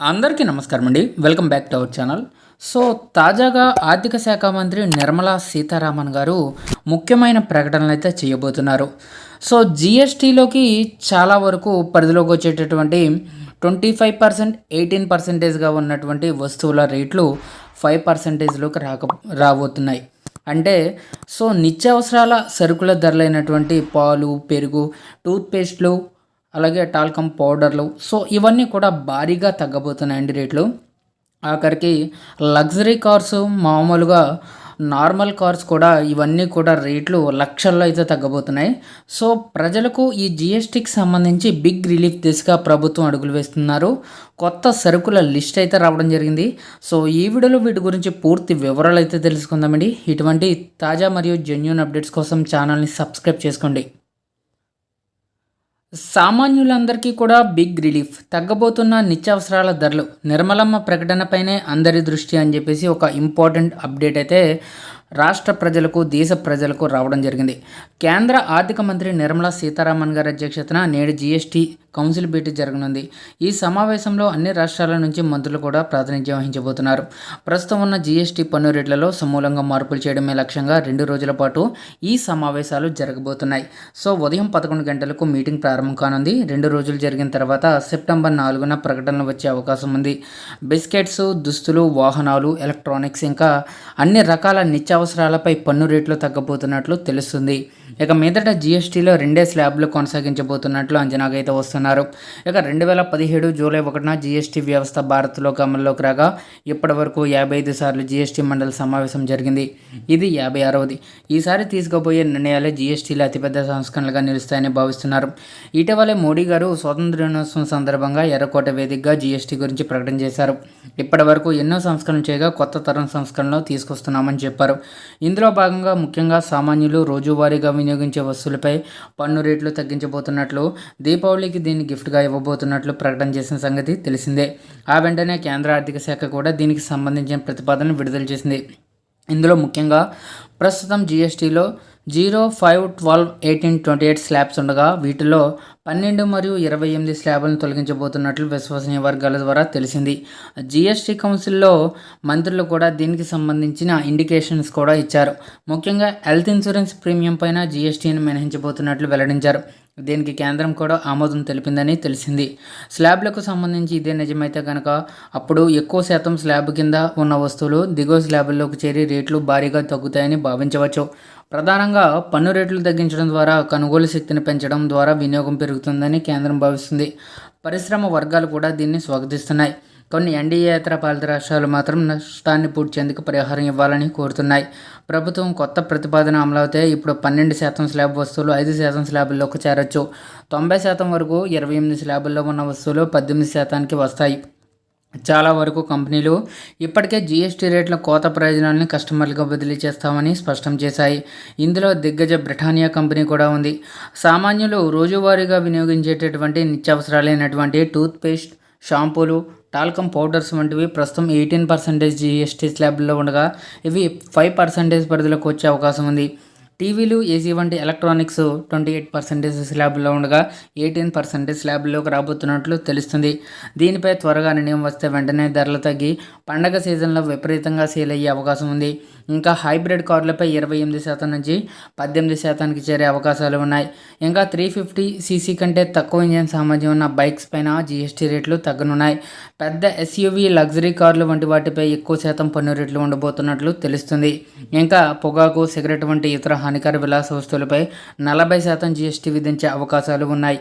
అందరికీ నమస్కారం అండి. Welcome back to our channel. So తాజాగా ఆర్థిక శాఖ మంత్రి నిర్మలా సీతారామన్ గారు ముఖ్యమైన ప్రకటనలు అయితే చేయబోతున్నారు. సో జిఎస్టీలోకి చాలా వరకు పరిధిలోకి వచ్చేటటువంటి ట్వంటీ ఫైవ్ పర్సెంట్ ఎయిటీన్ పర్సెంటేజ్గా ఉన్నటువంటి వస్తువుల రేట్లు ఫైవ్ పర్సెంటేజ్లోకి రాక రాబోతున్నాయి. అంటే సో నిత్యావసరాల సరుకుల ధరలైనటువంటి పాలు పెరుగు టూత్పేస్ట్లు అలాగే టాల్కమ్ పౌడర్లు. సో ఇవన్నీ కూడా భారీగా తగ్గబోతున్నాయండి రేట్లు. ఆఖరికి లగ్జరీ కార్స్ మామూలుగా నార్మల్ కార్స్ కూడా ఇవన్నీ కూడా రేట్లు లక్షల్లో అయితే తగ్గబోతున్నాయి. సో ప్రజలకు ఈ జిఎస్టీకి సంబంధించి బిగ్ రిలీఫ్ దిశగా ప్రభుత్వం అడుగులు వేస్తున్నారు. కొత్త సరుకుల లిస్ట్ అయితే రావడం జరిగింది. సో ఈ వీడియోలో వీటి గురించి పూర్తి వివరాలు అయితే తెలుసుకుందామండి. ఇటువంటి తాజా మరియు జెన్యున్ అప్డేట్స్ కోసం ఛానల్ని సబ్స్క్రైబ్ చేసుకోండి. సామాన్యులందరికీ కూడా బిగ్ రిలీఫ్ తగ్గబోతున్న నిత్యావసరాల ధరలు నిర్మలమ్మ ప్రకటనపైనే అందరి దృష్టి అని చెప్పేసి ఒక ఇంపార్టెంట్ అప్డేట్ అయితే రాష్ట్ర ప్రజలకు దేశ ప్రజలకు రావడం జరిగింది. కేంద్ర ఆర్థిక మంత్రి నిర్మలా సీతారామన్ గారి అధ్యక్షతన నేడు జీఎస్టీ కౌన్సిల్ భేటీ జరగనుంది. ఈ సమావేశంలో అన్ని రాష్ట్రాల నుంచి మంత్రులు కూడా ప్రాతినిధ్యం వహించబోతున్నారు. ప్రస్తుతం ఉన్న జీఎస్టీ పన్ను రేట్లలో సమూలంగా మార్పులు చేయడమే లక్ష్యంగా రెండు రోజుల పాటు ఈ సమావేశాలు జరగబోతున్నాయి. సో ఉదయం పదకొండు గంటలకు మీటింగ్ ప్రారంభం కానుంది. రెండు రోజులు జరిగిన తర్వాత సెప్టెంబర్ నాలుగున ప్రకటనలు వచ్చే అవకాశం ఉంది. బిస్కెట్స్ దుస్తులు వాహనాలు ఎలక్ట్రానిక్స్ ఇంకా అన్ని రకాల నిత్య నిత్యావసరాలపై పన్ను రేట్లు తగ్గబోతున్నట్లు తెలుస్తుంది. ఇక మీదట జీఎస్టీలో రెండే స్లాబ్లు కొనసాగించబోతున్నట్లు అంచనాగా అయితే వస్తున్నారు. ఇక రెండు వేల పదిహేడు జూలై ఒకటిన జీఎస్టీ వ్యవస్థ భారత్లోకి అమల్లోకి రాగా ఇప్పటి వరకు యాభై ఐదు సార్లు జీఎస్టీ మండలి సమావేశం జరిగింది. ఇది యాభై ఆరవది. ఈసారి తీసుకోబోయే నిర్ణయాలే జీఎస్టీలో అతిపెద్ద సంస్కరణలుగా నిలుస్తాయని భావిస్తున్నారు. ఇటీవలే మోడీ గారు స్వాతంత్ర దినోత్సవం సందర్భంగా ఎర్రకోట వేదికగా జీఎస్టీ గురించి ప్రకటన చేశారు. ఇప్పటి వరకు ఎన్నో సంస్కరణలు చేయగా కొత్త తరం సంస్కరణలు తీసుకొస్తున్నామని చెప్పారు. ఇందులో భాగంగా ముఖ్యంగా సామాన్యులు రోజువారీగా వినియోగించే వస్తువులపై పన్ను రేట్లు తగ్గించబోతున్నట్లు దీపావళికి దీన్ని గిఫ్ట్గా ఇవ్వబోతున్నట్లు ప్రకటన చేసిన సంగతి తెలిసిందే. ఆ వెంటనే కేంద్ర ఆర్థిక శాఖ కూడా దీనికి సంబంధించిన ప్రతిపాదనను విడుదల చేసింది. ఇందులో ముఖ్యంగా ప్రస్తుతం జీఎస్టీలో zero five twelve eighteen twenty eight slabs ఉండగా వీటిలో పన్నెండు మరియు ఇరవై ఎనిమిది స్లాబ్లను తొలగించబోతున్నట్లు విశ్వసనీయ వర్గాల ద్వారా తెలిసింది. జిఎస్టీ కౌన్సిల్లో మంత్రులు కూడా దీనికి సంబంధించిన ఇండికేషన్స్ కూడా ఇచ్చారు. ముఖ్యంగా హెల్త్ ఇన్సూరెన్స్ ప్రీమియం పైన జిఎస్టీని మినహించబోతున్నట్లు వెల్లడించారు. దీనికి కేంద్రం కూడా ఆమోదం తెలిపిందని తెలిసింది. స్లాబ్లకు సంబంధించి ఇదే నిజమైతే కనుక అప్పుడు ఎక్కువ శాతం స్లాబ్ కింద ఉన్న వస్తువులు దిగువ స్లాబుల్లోకి చేరి రేట్లు భారీగా తగ్గుతాయని భావించవచ్చు. ప్రధానంగా పన్ను రేట్లు తగ్గించడం ద్వారా కొనుగోలు శక్తిని పెంచడం ద్వారా వినియోగం పెరుగుతుందని కేంద్రం భావిస్తుంది. పరిశ్రమ వర్గాలు కూడా దీన్ని స్వాగతిస్తున్నాయి. కొన్ని ఎన్డీఏతర పాలిత రాష్ట్రాలు మాత్రం నష్టాన్ని పూడ్చేందుకు పరిహారం ఇవ్వాలని కోరుతున్నాయి. ప్రభుత్వం కొత్త ప్రతిపాదన అమలవుతే ఇప్పుడు పన్నెండు శాతం స్లాబ్ వస్తువులు ఐదు శాతం స్లాబుల్లోకి చేరొచ్చు. తొంభై శాతం వరకు ఇరవై ఎనిమిది స్లాబుల్లో ఉన్న వస్తువులు పద్దెనిమిది శాతానికి వస్తాయి. చాలా వరకు కంపెనీలు ఇప్పటికే జీఎస్టీ రేట్ల కోత ప్రయోజనాలను కస్టమర్లకు బదిలీ చేస్తామని స్పష్టం చేశాయి. ఇందులో దిగ్గజ బ్రిటానియా కంపెనీ కూడా ఉంది. సామాన్యులు రోజువారీగా వినియోగించేటటువంటి నిత్యావసరాలైనటువంటి టూత్పేస్ట్ షాంపూలు టాల్కమ్ పౌడర్స్ వంటివి ప్రస్తుతం ఎయిటీన్ పర్సెంటేజ్ జీఎస్టీ స్లాబ్లో ఉండగా ఇవి ఫైవ్ పర్సెంటేజ్ పరిధిలోకి వచ్చే అవకాశం ఉంది. టీవీలు ఏసీ వంటి ఎలక్ట్రానిక్స్ ట్వంటీ ఎయిట్ పర్సెంటేజ్ స్లాబ్లో ఉండగా ఎయిటీన్ పర్సెంటేజ్ స్లాబ్లోకి రాబోతున్నట్లు తెలుస్తుంది. దీనిపై త్వరగా నిర్ణయం వస్తే వెంటనే ధరలు తగ్గి పండగ సీజన్లో విపరీతంగా సేల్ అయ్యే అవకాశం ఉంది. ఇంకా హైబ్రిడ్ కార్లపై ఇరవై ఎనిమిది శాతం నుంచి పద్దెనిమిది శాతానికి చేరే అవకాశాలు ఉన్నాయి. ఇంకా త్రీ ఫిఫ్టీ సీసీ కంటే తక్కువ ఇంజన్ సామర్థ్యం ఉన్న బైక్స్ పైన జీఎస్టీ రేట్లు తగ్గనున్నాయి. పెద్ద ఎస్యూవీ లగ్జరీ కార్లు వంటి వాటిపై ఎక్కువ శాతం పన్ను రేట్లు ఉండబోతున్నట్లు తెలుస్తుంది. ఇంకా పొగాకు సిగరెట్ వంటి ఇతర హానికర విలాస వస్తువులపై నలభై శాతం జీఎస్టీ విధించే అవకాశాలు ఉన్నాయి.